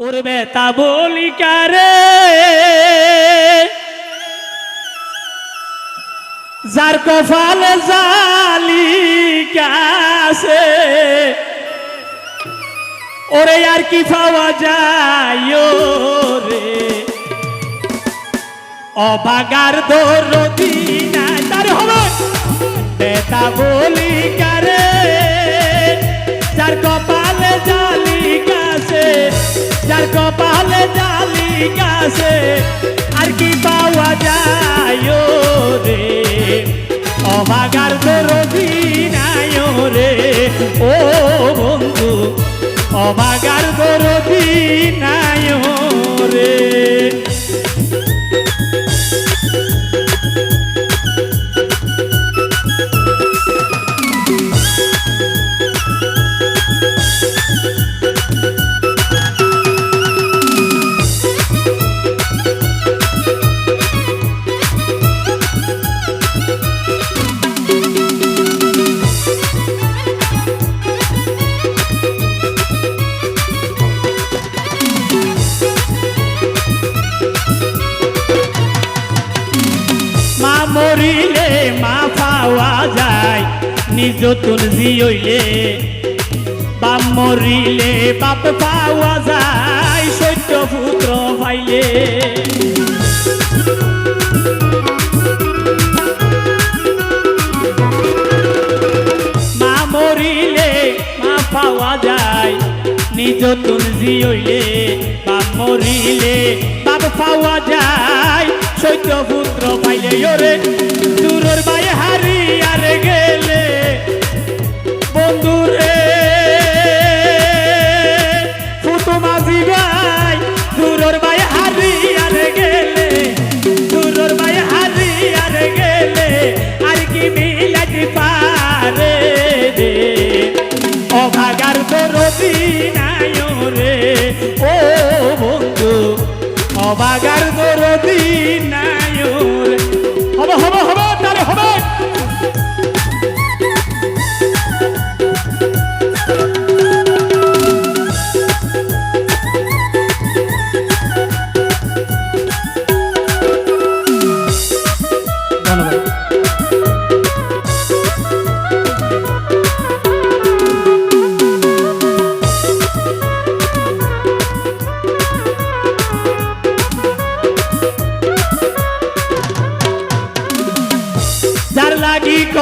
ওর বেতা বলি কারে? যার কপালে জালি কাছে, ওরে আর কি পাওয়া যায় রে অবাগার দরদি নাই কপালে জালি গাছে আর কি পাওয়া যায় রে? অভাগার দরদি নায় রে? ও বন্ধু অভাগার দরদি নাই রে? মা মরিলে মা পাওয়া যায়, নিজ তুলসি হইলে বাপ মরিলে বাপ পাওয়া যায় সত্য পুত্র পাইলে মা মরিলে মা পাওয়া যায়, নিজ তুলসি হইলে বাপ মরিলে বাপ পাওয়া যায় সত্য ওরে দূরের বাই হারি আর গেলে বন্ধুরে ফুটু মাঝি ভাই, দূরের বাই হারি আর গেলে, দূরের বাই হারি আর গেলে, আর কি মিলাতে পারে রে। অভাগার দরদি নাই রে। ও বন্ধু, অভাগার দরদি নাই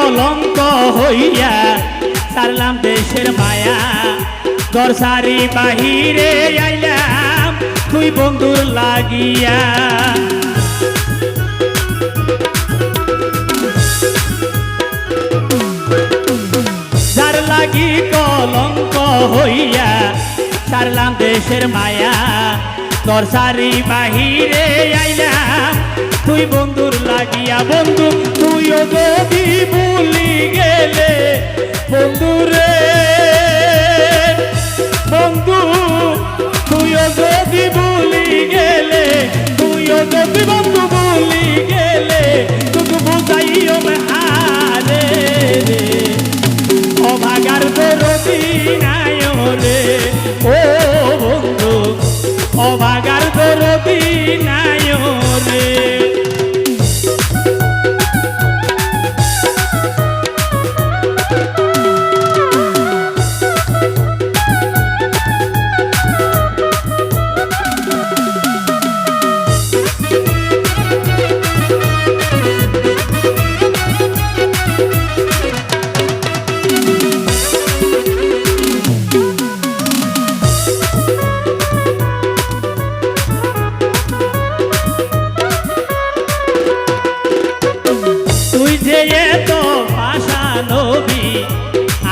কলঙ্ক হইয়া সারলাম দেশের মায়া। দরসারি বাহিরে আইলাম, তুই বন্ধুর লাগিয়া। যার লাগি কলঙ্ক হইয়া সারলাম দেশের মায়া। দরসারি বাহিরে আইলাম, তুই বন্ধুর লাগিয়া। বন্ধু, তুইও যদি ভুলি গেলে বন্ধু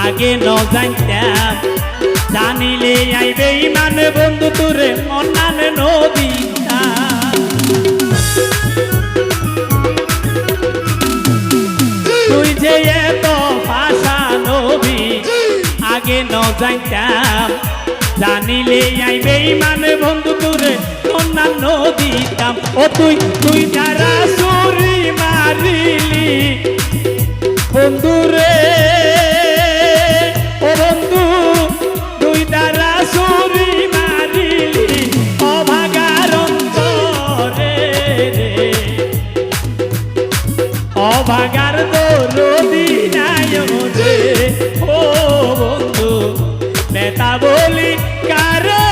আগে ন জানতাম। জানিলে আইবে ইমান বন্ধু তোরে অন্যান্য নদী তুই যে এত ভাষা নবী, আগে ন জানতাম। জানিলে আইবে ইমান বন্ধু তোরে অন্যান্য দিতাম ও তুই তুই যারা সুরি মারিলি অবাগার দরদি নাই রে ও বন্ধু, নেতা বলি কারে?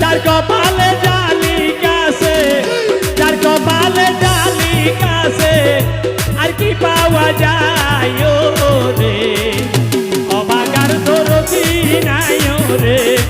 যার কপালে জালি কাছে যার কপালে জালি কাছে আর কি পাওয়া যায় রে অবাগার দরদি নাই রে